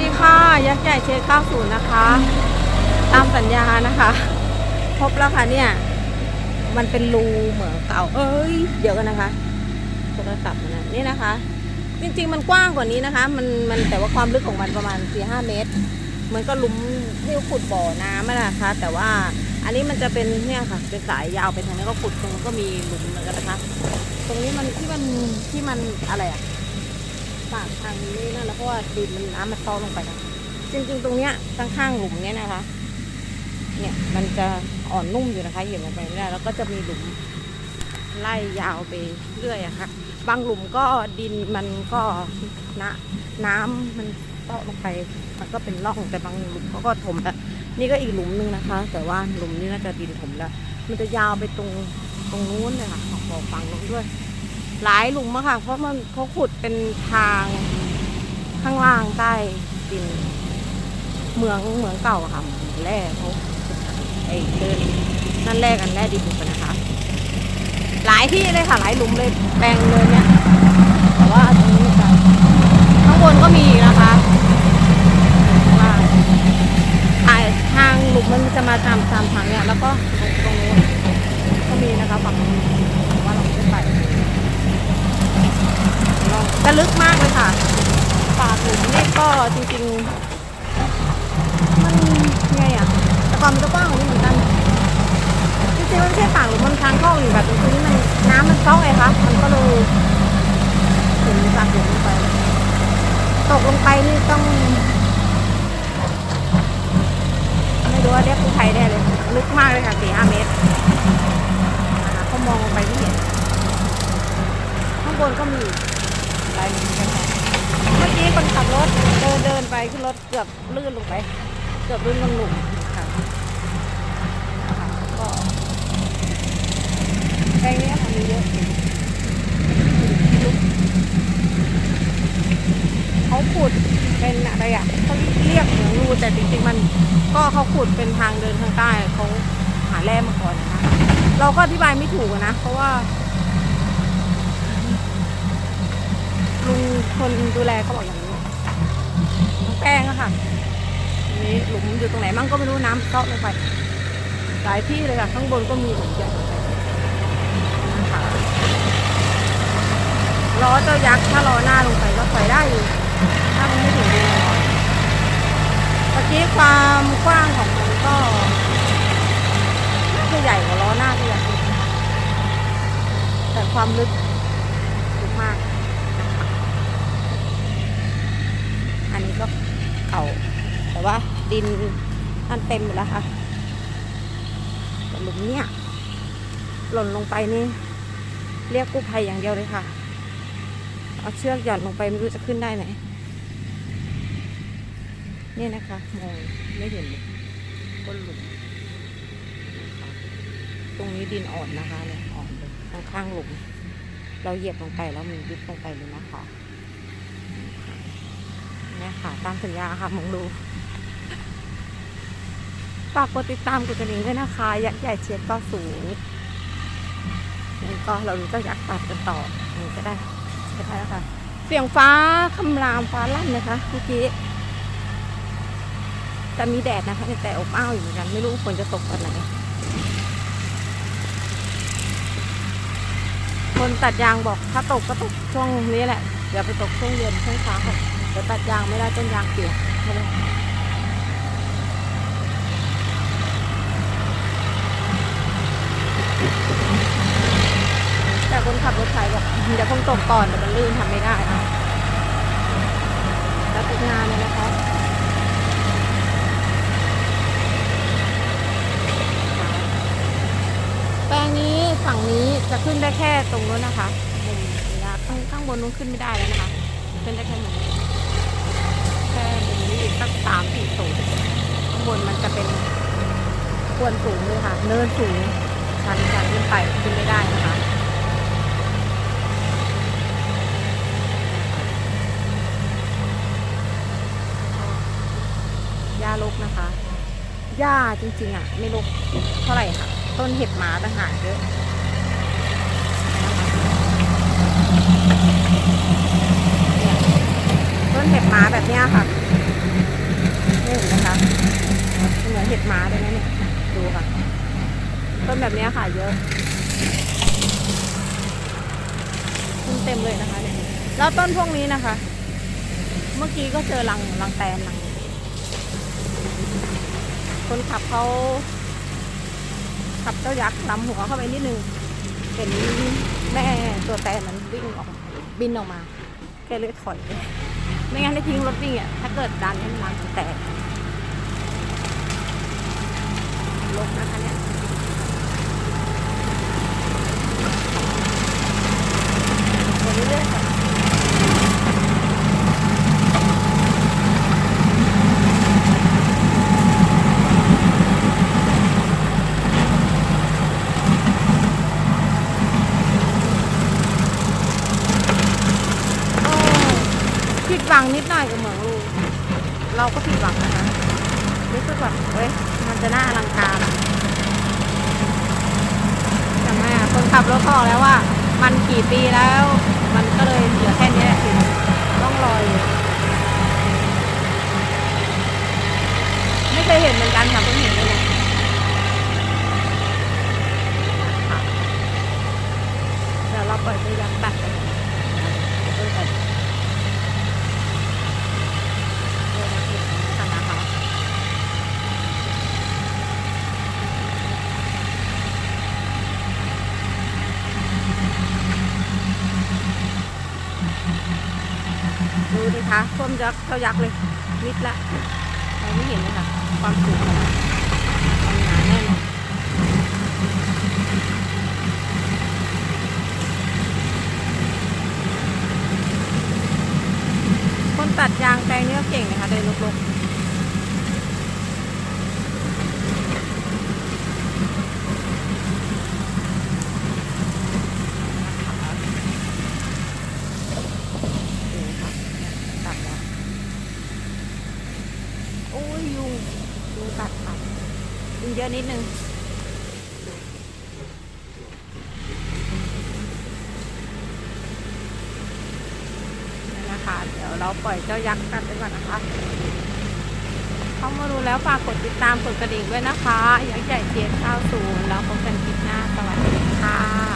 ดีค่ะ ยักษ์ใหญ่เชฟ90 นะคะ ตามสัญญานะคะ พบแล้วค่ะเนี่ย มันเป็นรูเหมืองเก่า เอ้ย เดี๋ยวกันนะคะโทรศัพท์นนะนี่นะคะ จริงๆ มันกว้างกว่านี้นะคะ มันมันแต่ว่าความลึกของมันประมาณ 4-5 เมตร มันก็ลุมที่ขุดบ่อน้ำอะนะคะ แต่ว่าอันนี้มันจะเป็นเนี่ยค่ะ เป็นสายยาวไปทางนี้ก็ขุดตรงก็มีหลุมเหมือนกันนะคะ ตรงนี้มันที่มันที่มันอะไรอะ ปากทางนี้นั่นแหละเพราะว่าดินมันน้ำมันซ้อลงไปนะจริงๆตรงเนี้ยข้างๆหลุมเนี้ยนะคะ เนี่ยมันจะอ่อนนุ่มอยู่นะคะเหยียบลงไปไม่ได้แล้วก็จะมีหลุมไล่ยาวไปเรื่อยอะค่ะ บางหลุมก็ดินมันก็นะน้ำมันเตาะลงไป มันก็เป็นร่องแต่บางหลุมเขาก็ถมแล้วนี่ก็อีกหลุมหนึงนะคะ แต่ว่าหลุมนี้น่าจะดินถมแล้ว มันจะยาวไปตรงตรงนู้นเลยค่ะของบอกฝั่งนู้นด้วย หลายหลุมอะค่ะ เพราะมันเขาขุดเป็นทางข้างล่างใต้ดินเหมืองเหมืองเก่าอะค่ะแร่เขาไอ้เดินนั่นแร่กันแร่ดิบกันนะคะ หลายที่เลยค่ะ หลายหลุมเลยแปลงเลยเนี่ย แต่ว่าตรงนี้ไม่ใช่ข้างบนก็มีอีกนะคะข้างล่างอ่าทางหลุมมันจะมาตามตามทางเนี่ย แล้วก็ตรงตรงนู้นก็มีนะคะฝั่งนู้นแต่ว่าเราไม่ได้ไปลอง จะลึกมากเลยค่ะ ป่าหลุมนี่ก็จริงๆ มันไงอะ แต่ความมันจะกว้างกว่านี้เหมือนกัน จริงๆมันไม่ใช่ปาหรือมันทางเข้าอยู่แบบตรงนี้มันน้ำมันเข้าไงคะ มันก็เลยถึงป่าหลุมลงไป ตกลงไปนี่ต้อง ไม่รู้ว่าเรียกกู้ภัยได้เลย ลึกมากเลยค่ะสี่ห้าเมตรนะคะเขามองลงไปไม่เห็นข้างบนก็มี ไรเหมือนกันค่ะเมื่อกี้คนขับรถเดินเดินไปขึ้นรถเกือบลื่นลงไป เกือบลื่นลงหลุมค่ะก็แปลงนี้ค่ะมีเยอะเขาขุดเป็นอะไรอะเขาเรียกเหมืองรูแต่จริงๆมัน ก็เขาขุดเป็นทางเดินทางใต้เขาหาแร่มาก่อนนะคะเราก็อธิบายไม่ถูกนะ เพราะว่า ลุง คนดูแลเขาบอกอย่างนี้น้องแป้งอะค่ะนี้หลุมอยู่ตรงไหนมั่งก็ไม่รู้น้ำเซาะลงไปหลายที่เลยค่ะข้างบนก็มีหลุมใหญ่นะคะล้อเจ้ายักษ์ถ้าล้อหน้าลงไปก็ไปได้อยู่ถ้ามันไม่ถึงดินหน่อยเมื่อกี้ความกว้างของมันก็น่าจะใหญ่กว่าล้อหน้าที่ยักษ์อีกแต่ความลึกลึกมาก อันนี้ก็เก่า แต่ว่า ดินมันเต็มหมดแล้วค่ะแต่หลุมเนี่ยหล่นลงไปนี่ เรียกกู้ภัยอย่างเดียวเลยค่ะ เอาเชือกหย่อนลงไปไม่รู้จะขึ้นได้ไหมเนี่ยนะคะมองไม่เห็นเลยก้นหลุมตรงนี้ดินอ่อนนะคะเนี่ยอ่อนเลยข้างๆหลุมเราเหยียบลงไปแล้วมันยุบลงไปเลยนะคะเนี่ยค่ะ ตามสัญญาค่ะมองดู ฝากกดติดตามกดกระดิ่งด้วยนะคะ ยักษ์ใหญ่เชียร์ก็สูงนี่ก็เรารู้จะอยากตัดกันต่อนี่ก็ได้ก็ได้ค่ะเสียงฟ้าคำรามฟ้าลั่นนะคะเมื่อกี้แต่มีแดดนะคะแต่อบอ้าวอยู่เหมือนกัน ไม่รู้ฝนจะตกตอนไหนคนตัดยางบอกถ้าตกก็ตกช่วงนี้แหละอย่าไปตกช่วงเย็นช่วงเช้าค่ะเดี๋ยวตัดยางไม่ได้ต้นยางเปียกไม่ได้แต่คนขับรถไถบอกเดี๋ยวคงตกก่อนเดี๋ยวมันลื่นทำไม่ได้นะแล้วติดงานเลยนะคะแปลงนี้ฝั่งนี้จะขึ้นได้แค่ตรงนู้นนะคะมุมระยะข้างข้างบนนู้นขึ้นไม่ได้แล้วนะคะ ขึ้นได้แค่มุมนี้แค่มุมนี้อีกสักสามสี่สูงข้างบนมันจะเป็นควรสูงเลยค่ะ เนินสูงชันชันขึ้นไปขึ้นไม่ได้นะคะ ญ้าลกนะคะ หญ้าจริง ๆ อะ ไม่ลกเท่าไหร่ค่ะ ต้นเห็บหมาต่างหากเยอะต้นเห็บหมาแบบเนี้ยค่ะนี่นะคะเหมือนเห็บหมาเลยนะเนี่ย ดูค่ะ ต้นแบบเนี้ยค่ะ เยอะเต็มเลยนะคะเนี่ย แล้วต้นพวกนี้นะคะ เมื่อกี้ก็เจอรังรังแตนรัง คนขับเขาขับเจ้ายักษ์ลำหัวเข้าไปนิดนึงเห็นแม่ตัวแตนมันวิ่งออกบินออกมา แกเลยถอยไปไม่งั้นได้ทิ้งรถวิ่งอะ ถ้าเกิดดันให้มันรังแตกลกนะคะเนี่ยเรื่อยๆค่ะโอ้ผิด หวังนิดหน่อยกับเหมืองลูกเราก็ผิดหวังนะคะรู้สึกแบบเฮ้ยมันจะน่าอลังการอะแต่แม่คนขับรถเขาบอกแล้วว่า มันกี่ปีแล้ว มันก็เลยเหลือแค่นี้แหละสิต้องรออยู่ไม่เคยเห็นเหมือนกันค่ะเพิ่งเห็นเลยเนี่ยค่ะเดี๋ยวเราปล่อยไปยักษ์ตัดกันเออไปเออมาเห็นกันนะคะ ดูดิคะท่วมยักษ์เท่ายักษ์เลยมิดละเราไม่เห็นเลยค่ะ ความสูงขนความหนาแน่นคนตัดยางแปลงนี้ก็เก่งนะคะเดินลุกๆดูค่ะตัดแล้วโอ้ยยุงยุงกัดค่ะยุง เยอะนิดนึงนี่นะคะ เดี๋ยวเราปล่อยเจ้ายักษ์กันไปก่อนนะคะ เข้ามาดูแล้วฝากกดติดตามกดกระดิ่งด้วยนะคะ ยักษ์ใหญ่เทียนข้าวศูนย์แล้วพบกันคลิปหน้า สวัสดีค่ะ